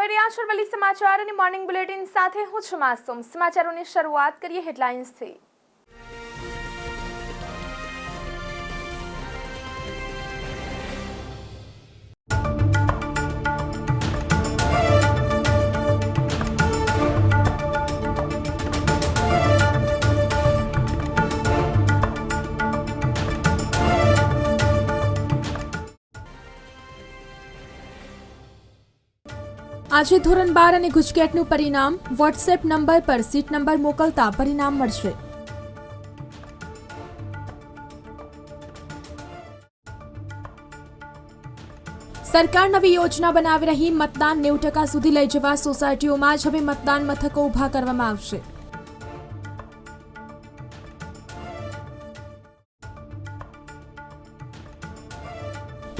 જોઈ રહ્યા છો વલી સમાચાર અને મોર્નિંગ બુલેટિન સાથે હું છું માસુમ. સમાચારોની શરૂઆત કરીએ હેડલાઇન્સથી આજે ધોરણ બાર અને ગુજકેટનું પરિણામ. વોટ્સએપ નંબર પર સીટ નંબર મોકલતા પરિણામ મળશે. સરકાર નવી યોજના બનાવી રહી. મતદાન નેવું ટકા સુધી લઈ જવા સોસાયટીઓમાં જ હવે મતદાન મથકો ઊભા કરવામાં આવશે.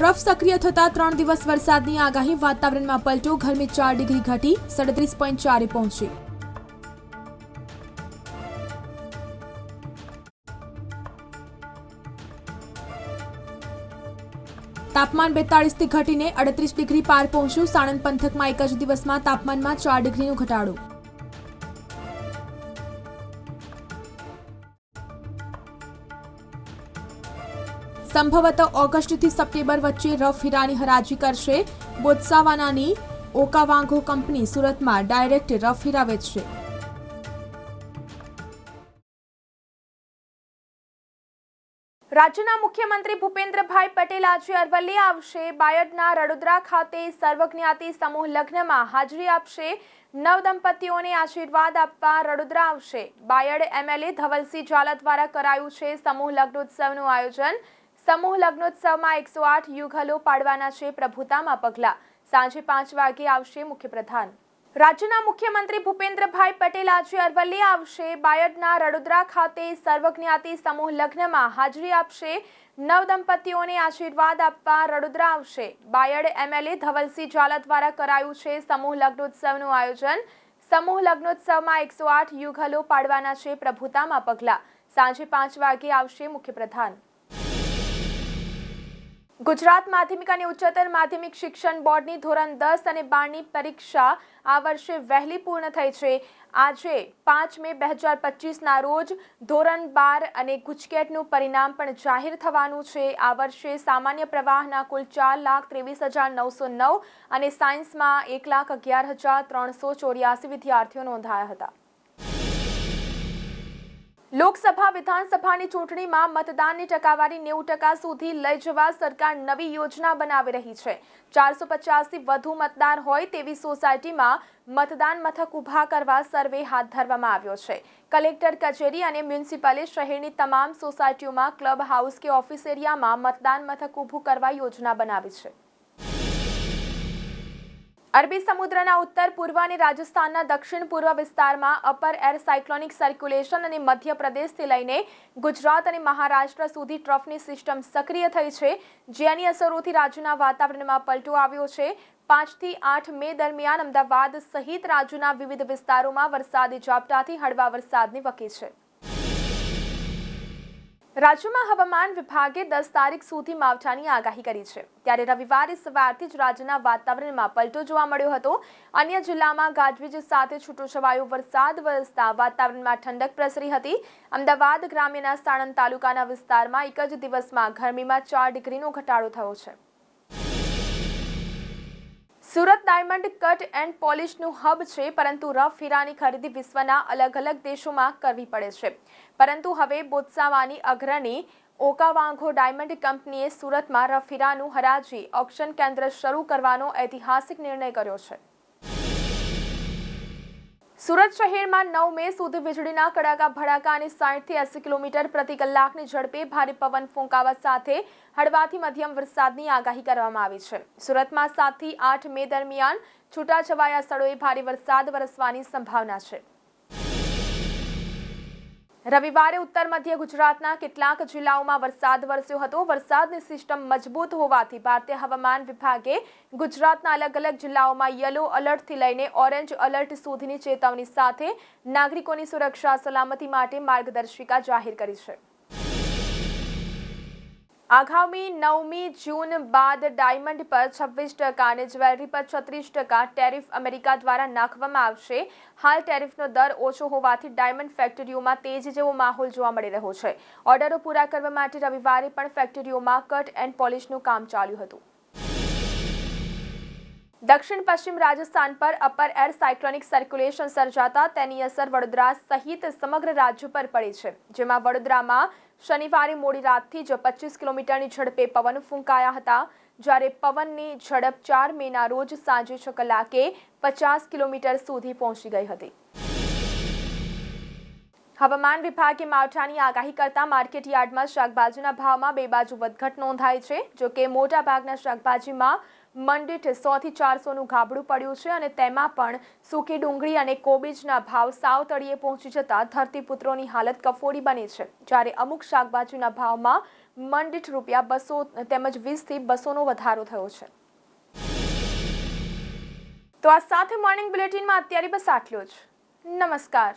ટ્રફ સક્રિય થતા ત્રણ દિવસ વરસાદની આગાહી વાતાવરણમાં પલટો, ગરમી ચાર ડિગ્રી ઘટી સડત્રીસ પોઈન્ટ ચારે પહોંચી. તાપમાન બેતાળીસથી ઘટીને અડત્રીસ ડિગ્રી પાર પહોંચ્યું. સાણંદ પંથકમાં એક જ દિવસમાં તાપમાનમાં ચાર ડિગ્રીનો ઘટાડો. સંભવત ઓગસ્ટથી સપ્ટેમ્બર વચ્ચે રફ હીરાની હરાજી કરશે. બોત્સાવાનાની ઓકાવાંગો કંપની સુરતમાં ડાયરેક્ટ રફ હીરા વેચશે. રાજ્યના મુખ્યમંત્રી ભૂપેન્દ્રભાઈ પટેલ આજે અરવલ્લી આવશે. બાયડના રડોદરા ખાતે સર્વજ્ઞાતિ સમૂહ લગ્નમાં હાજરી આપશે. નવ દંપતીઓને આશીર્વાદ આપવા રડોદરા આવશે. બાયડ એમએલએ ધવલસિંહ ઝાલા દ્વારા કરાયું છે સમૂહ લગ્નોત્સવનું આયોજન. સમૂહ લગ્નોત્સવમાં એકસો આઠ યુગલો પાડવાના છે પ્રભુતામાં પગલાં. સાંજે પાંચ વાગે આવશે મુખ્યપ્રધાન. રાજ્યના મુખ્યમંત્રી ભૂપેન્દ્રભાઈ પટેલ આજે અરવલ્લી આવશે. બાયડના રડોદરા ખાતે સર્વજ્ઞાતિ સમૂહ લગ્નમાં હાજરી આપશે. નવ દંપતીઓને આશીર્વાદ આપવા રડોદરા આવશે. બાયડ એમએલએ ધવલસિંહ ઝાલા દ્વારા કરાયું છે સમૂહ લગ્નોત્સવનું આયોજન. સમૂહ લગ્નોત્સવમાં એકસો આઠ યુગલો પાડવાના છે પ્રભુતામાં પગલાં. સાંજે પાંચ વાગે આવશે મુખ્યપ્રધાન. ગુજરાત માધ્યમિક અને ઉચ્ચતર માધ્યમિક શિક્ષણ બોર્ડની ધોરણ દસ અને બારની પરીક્ષા આ વર્ષે વહેલી પૂર્ણ થઈ છે. આજે પાંચ મે બે હજાર પચીસના રોજ ધોરણ બાર અને ગુજકેટનું પરિણામ પણ જાહેર થવાનું છે. આ વર્ષે સામાન્ય પ્રવાહના કુલ ચાર લાખ ત્રેવીસ હજાર નવસો નવ અને સાયન્સમાં એક લાખ અગિયાર હજાર ત્રણસો ચોર્યાસી વિદ્યાર્થીઓ નોંધાયા હતા. લોકસભા વિધાનસભાની ચૂંટણીમાં મતદાનની ટકાવારી નેવું ટકા સુધી લઈ જવા સરકાર નવી યોજના બનાવી રહી છે. ચારસો પચાસથી વધુ મતદાર હોય તેવી સોસાયટીમાં મતદાન મથક ઊભા કરવા સર્વે હાથ ધરવામાં આવ્યો છે. કલેક્ટર કચેરી અને મ્યુનિસિપલે શહેરની તમામ સોસાયટીઓમાં ક્લબ હાઉસ કે ઓફિસ એરિયામાં મતદાન મથક ઊભું કરવા યોજના બનાવી છે. અરબી સમુદ્રના ઉત્તર પૂર્વ અને રાજસ્થાનના દક્ષિણ પૂર્વ વિસ્તારમાં અપર એર સાયક્લોનિક સર્ક્યુલેશન અને મધ્યપ્રદેશથી લઈને ગુજરાત અને મહારાષ્ટ્ર સુધી ટ્રફની સિસ્ટમ સક્રિય થઈ છે જેની અસરોથી રાજ્યના વાતાવરણમાં પલટો આવ્યો છે. પાંચથી આઠ મે દરમિયાન અમદાવાદ સહિત રાજ્યના વિવિધ વિસ્તારોમાં વરસાદી ઝાપટાથી હળવા વરસાદની વકી છે. રાજ્યમાં હવામાન વિભાગે દસ તારીખ સુધી માવઠાની આગાહી કરી છે. ત્યારે રવિવારે સવારથી જ રાજ્યના વાતાવરણમાં પલટો જોવા મળ્યો હતો. અન્ય જિલ્લામાં ગાજવીજ સાથે છૂટોછવાયો વરસાદ, વરસતા વાતાવરણમાં ઠંડક પ્રસરી હતી. અમદાવાદ ગ્રામ્યના સાણંદ તાલુકાના વિસ્તારમાં એક જ દિવસમાં ગરમીમાં ચાર ડિગ્રીનો ઘટાડો થયો છે. સુરત ડાયમંડ કટ એન્ડ પોલિશનું હબ છે, પરંતુ રફ હીરાની ખરીદી વિશ્વના અલગ અલગ દેશોમાં કરવી પડે છે. પરંતુ હવે બોત્સાવાની અગ્રણી ઓકાવાંઘો ડાયમંડ કંપનીએ સુરતમાં રફ હીરાનું હરાજી ઓક્શન કેન્દ્ર શરૂ કરવાનો ઐતિહાસિક નિર્ણય કર્યો છે. સુરત શહેરમાં નવ મે સુધી વીજળીના કડાકા, ભડાકા અને સાઠથી એસી કિલોમીટર પ્રતિ કલાકની ઝડપે ભારે પવન ફૂંકાવા સાથે હળવાથી મધ્યમ વરસાદની આગાહી કરવામાં આવી છે. સુરતમાં સાતથી આઠ મે દરમિયાન છૂટાછવાયા સ્થળોએ ભારે વરસાદ વરસવાની સંભાવના છે. રવિવારે ઉત્તર મધ્ય ગુજરાતના કેટલાક જિલ્લાઓમાં વરસાદ વરસ્યો હતો. વરસાદની સિસ્ટમ મજબૂત હોવાથી ભારતીય હવામાન વિભાગે ગુજરાતના અલગ અલગ જિલ્લાઓમાં યલો અલર્ટથી લઈને ઓરેન્જ અલર્ટ સુધીની ચેતવણી સાથે નાગરિકોની સુરક્ષા સલામતી માટે માર્ગદર્શિકા જાહેર કરી છે. આગામી નવમી જૂન બાદ ડાયમંડ પર છવ્વીસ ટકા અને જ્વેલરી પર છત્રીસ ટકા ટેરિફ અમેરિકા દ્વારા નાખવામાં આવશે. હાલ ટેરિફનો દર ઓછો હોવાથી ડાયમંડ ફેક્ટરીઓમાં તેજ જેવો માહોલ જોવા મળી રહ્યો છે. ઓર્ડરો પૂરા કરવા માટે રવિવારે પણ ફેક્ટરીઓમાં કટ એન્ડ પોલિશનું કામ ચાલ્યું હતું. દક્ષિણ પશ્ચિમ રાજસ્થાન પર અપર એર સાયક્લોનિક સર્ક્યુલેશન સર્જાતા તેની અસર વડોદરા સહિત સમગ્ર રાજ્ય પર પડી છે, જેમાં વડોદરામાં શનિવારે મોડી રાતથી જ પચીસ કિલોમીટરની ઝડપે પવન ફૂંકાયા હતા. જ્યારે પવનની ઝડપ ચાર મેના રોજ સાંજે છ કલાકે પચાસ કિલોમીટર સુધી પહોંચી ગઈ હતી. હવામાન વિભાગે માવઠાની આગાહી કરતા માર્કેટ યાર્ડમાં શાકભાજીના ભાવમાં બે બાજુ વધઘટ નોંધાઈ છે. જો કે મોટા ભાગના શાકભાજીમાં મંડીઠ સોથી ચારસોનું ગાબડું પડ્યું છે અને તેમાં પણ સૂકી ડુંગળી અને કોબીજના ભાવ સાવ તળિયે પહોંચી જતા ધરતીપુત્રોની હાલત કફોડી બની છે. જ્યારે અમુક શાકભાજીના ભાવમાં મંડીઠ રૂપિયા બસો તેમજ વીસથી બસોનો વધારો થયો છે. તો આ સાથે મોર્નિંગ બુલેટિનમાં અત્યારે બસ આટલું જ. નમસ્કાર.